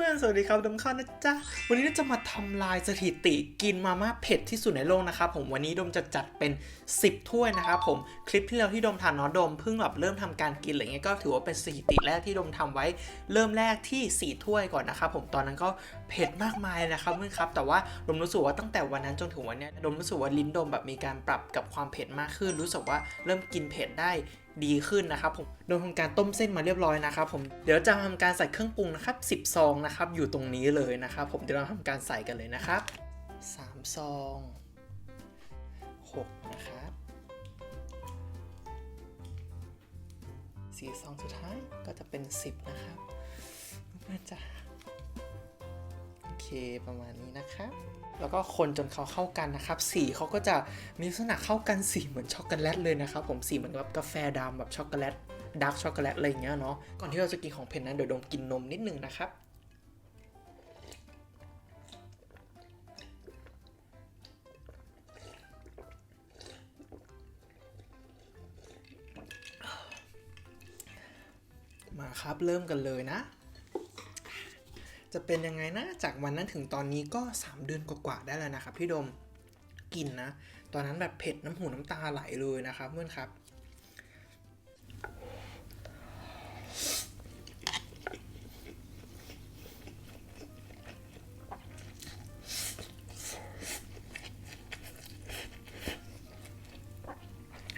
เพื่อนสวัสดีครับดมข้าวนะจ๊ะ วันนี้เราจะมาทำลายสถิติกินมาม่าเผ็ดที่สุดในโลกนะครับผมวันนี้ดมจะจัดเป็น 10 ถ้วยนะครับผมคลิปที่แล้วที่ดมทานเนาะดมเพิ่งแบบเริ่มทำการกินอะไรเงี้ยก็ถือว่าเป็นสถิติแรกที่ดมทำไว้ เริ่มแรกที่ 4 ถ้วยก่อนนะครับผมตอนนั้นก็เผ็ดมากมายนะครับเพื่อนครับแต่ว่าดมรู้สึกว่าตั้งแต่วันนั้นจนถึงวันนี้ดมรู้สึกว่าลิ้นดมแบบมีการปรับกับความเผ็ดมากขึ้น รู้สึกว่าเริ่มกินเผ็ดได้ ดีขึ้นนะครับผมโดยทำการต้มเส้นมาเรียบร้อยนะครับผมเดี๋ยวจะทำการใส่เครื่องปรุงนะครับ10ซองนะครับอยู่ตรงนี้เลยนะครับผมเดี๋ยวเราทำการใส่กันเลยนะครับ3ซอง6นะครับสี่ซองสุดท้ายก็จะเป็น 10 นะครับเพื่อนจะ เคประมาณนี้นะครับแล้วก็คนจนเขาเข้ากันนะครับ สีเขาก็จะมีลักษณะเข้ากันสีเหมือนช็อกโกแลตเลยนะครับ ผมสีเหมือนกับกาแฟดำแบบช็อกโกแลตดาร์กช็อกโกแลตอะไรอย่างเงี้ยเนาะก่อนที่เราจะกินของเผ็ดนั้นเดี๋ยวดมกินนมนิดนึงนะครับมาครับเริ่มกันเลยนะ จะเป็นยังไงนะจากวันนั้นถึงตอนนี้ก็ 3 เดือนกว่าๆได้แล้วนะครับพี่ดมกินนะ ตอนนั้นแบบเผ็ดน้ำหูน้ำตาไหลเลยนะครับเพื่อนครับ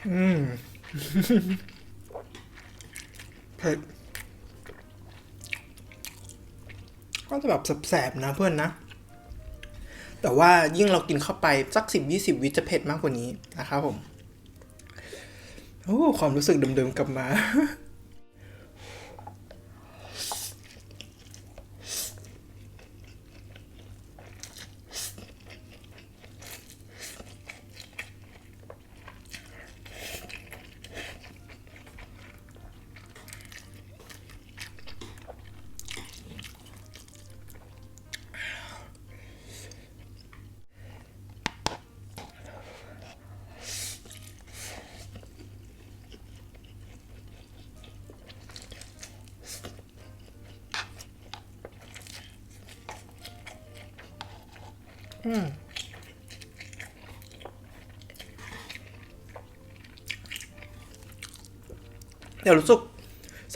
อืมเผ็ด ก็จะแบบแสบๆนะเพื่อนนะ แต่ว่ายิ่งเรากินเข้าไปสักสิบยี่สิบวิจะเผ็ดมากกว่านี้นะครับผม โอ้ความรู้สึกเดิมๆกลับมา อืมเดี๋ยวรู้สึก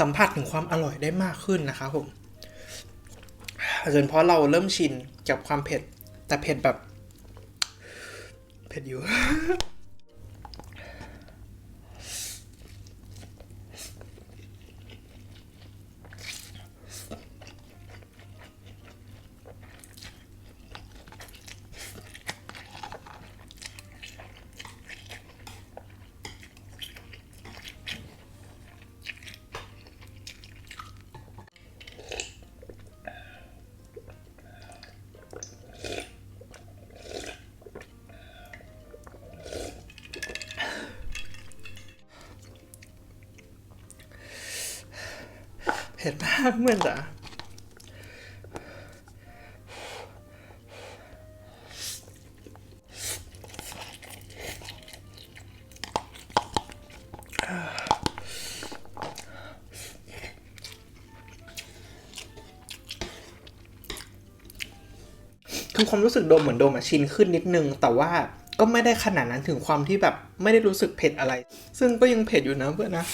สัมผัสถึงความอร่อยได้มากขึ้นนะคะผมอาจจะเป็นเพราะเราเริ่มชินกับความเผ็ด แต่เผ็ดแบบ เผ็ดอยู่ ผ็ดมากเหมือนจ้ะคือความรู้สึกโดมเหมือนโดมอะชินขึ้นนิดนึง แต่ว่าก็ไม่ได้ขนาดนั้นถึงความที่แบบไม่ได้รู้สึกเผ็ดอะไร ซึ่งก็ยังเผ็ดอยู่นะเพื่อนนะ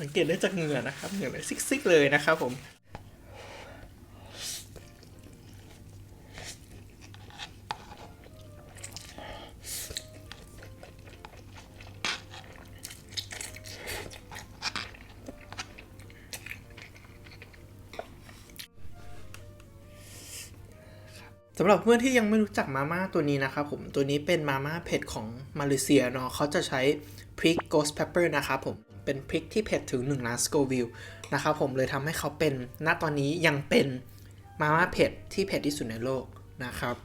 สังเกตได้จากเหงื่อนะครับเหงื่อเลยซิกๆเลยนะครับผมสำหรับเพื่อนที่ยังไม่รู้จักมาม่าตัวนี้นะครับผมตัวนี้เป็นมาม่าเผ็ดของมาเลเซียเนาะเขาจะใช้พริก ghost pepper นะครับผม เป็นพริกที่เผ็ดถึง 1 ล้านสโกวิลนะครับผมเลยทำให้เขาเป็นณตอนนี้ยังเป็นมาม่าเผ็ดที่เผ็ดที่สุดในโลกนะครับ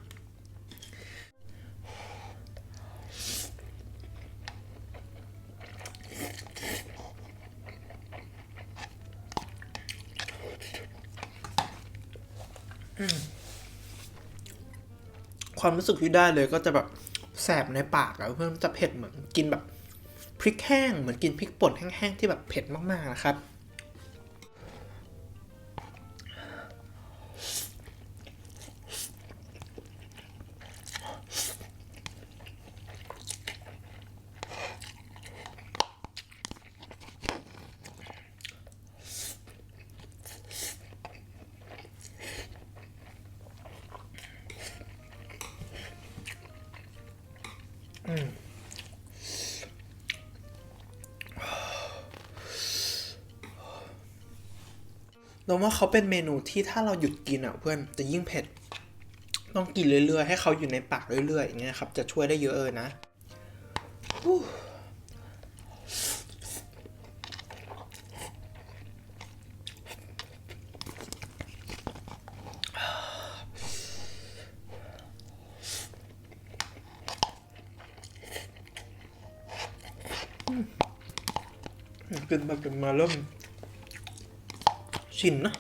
ความรู้สึกที่ได้เลยก็จะแบบแสบในปากอะเพื่อนจะเผ็ดเหมือนกินแบบ พริกแห้งเหมือนกินพริกป่นแห้งๆที่แบบเผ็ดมากๆนะครับ เราว่าเขาเป็นเมนูที่ถ้าเราหยุดกินอะเพื่อนจะยิ่งเผ็ด ต้องกินเรื่อยๆ ให้เขาอยู่ในปากเรื่อยๆอย่างเงี้ยครับ จะช่วยได้เยอะเลยนะฮู้เป็นมาเป็นมาเริ่ม ชินนะ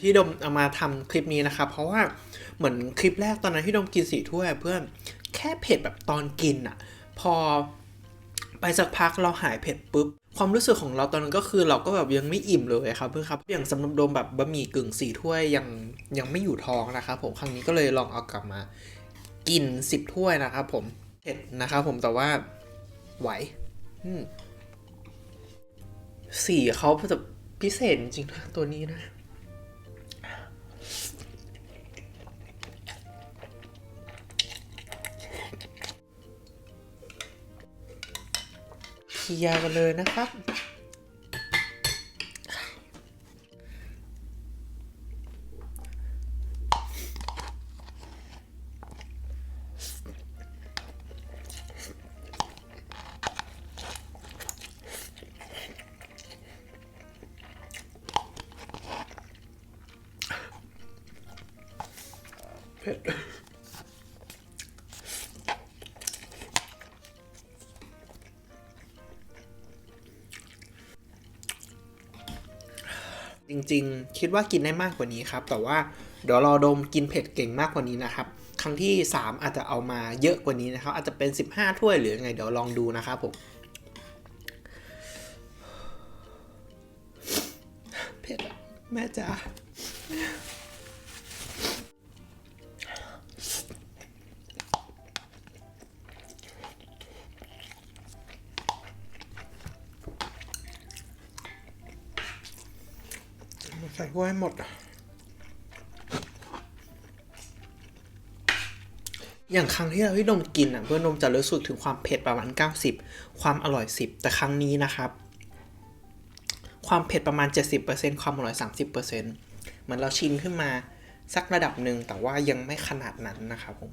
ที่ดมเอามาทำคลิปนี้นะครับ เพราะว่าเหมือนคลิปแรกตอนนั้นที่ดมกินสี่ถ้วยเพื่อนแค่เผ็ดแบบตอนกินอะพอไปสักพักเราหายเผ็ดปุ๊บความรู้สึกของเราตอนนั้นก็คือเราก็แบบยังไม่อิ่มเลยครับเพื่อนครับอย่างสำหรับโดมแบบบะหมี่กึ่งสี่ถ้วยยังยังไม่อยู่ท้องนะครับผมครั้งนี้ก็เลยลองเอากลับมา กินสิบถ้วยนะครับผมเผ็ดนะครับผมแต่ว่าไหวสีเขาแบบพิเศษจริงๆนะตัวนี้นะ เคลียร์กันเลยนะครับเริง ๆ คิดว่ากินได้มากกว่านี้ครับ แต่ว่าเดี๋ยวรอดมกินเผ็ดเก่งมากกว่านี้นะครับ ครั้งที่ 3 อาจจะเอามาเยอะกว่านี้นะครับ อาจจะเป็น 15 ถ้วยหรือไงเดี๋ยวลองดูนะครับผมเผ็ดอะแม่จ๋า ใส่ถ้วยให้หมด อย่างครั้งที่เราที่นมกินอะเพื่อนนมจะรู้สึกถึงความเผ็ดประมาณ 90 ความอร่อย 10 แต่ครั้งนี้นะครับ ความเผ็ดประมาณ 70%ความอร่อย 30%เหมือนเราชินขึ้นมาสักระดับหนึ่งแต่ว่ายังไม่ขนาดนั้นนะครับผม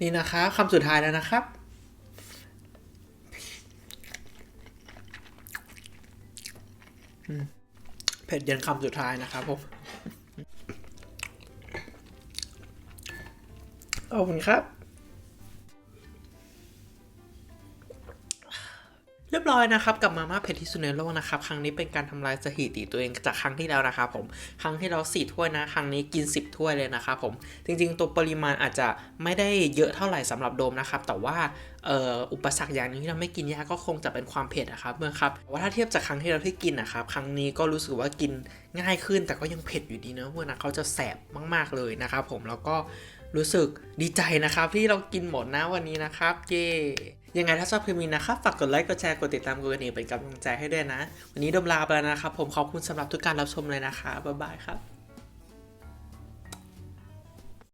นี่นะคะคำสุดท้ายแล้วนะครับ เผ็ดยันคำสุดท้ายนะครับผมขอบคุณครับ รียบร้อยนะครับกับมาม่าเผ็ดที่สุดในโลกนะครับครั้งนี้เป็นการทำลายสถิติตัวเองจากครั้งที่แล้วนะครับผมครั้งที่เราสี่ถ้วยนะ ครั้งนี้กิน 10 ถ้วยเลยนะครับผมจริงๆ ตัวปริมาณอาจจะไม่ได้เยอะเท่าไหร่สำหรับโดมนะครับแต่ว่าอ,อ,อุปสรรคอย่างนึงที่ทำให้กินยากก็คงจะเป็นความเผ็ดนะครับเมื่อครับว่าถ้าเทียบจากครั้งที่เราที่กินนะครับครั้งนี้ก็รู้สึกว่ากินง่ายขึ้น แต่ก็ยังเผ็ดอยู่ดีนะเพื่อนนะเขาจะแสบมากๆเลยนะครับผมแล้วก็รู้สึกดีใจนะครับที่เรากินหมดนะวันนี้นะครับเย้ ยังไงถ้าชอบคลิปนี้นะครับฝากกดไลค์กดแชร์กดติดตามกดกระดิ่งเป็นกำลังใจให้ด้วยนะ วันนี้ดมลาไปแล้วนะครับผมขอบคุณสำหรับทุกการรับชมเลยนะคะบ๊ายบายครับ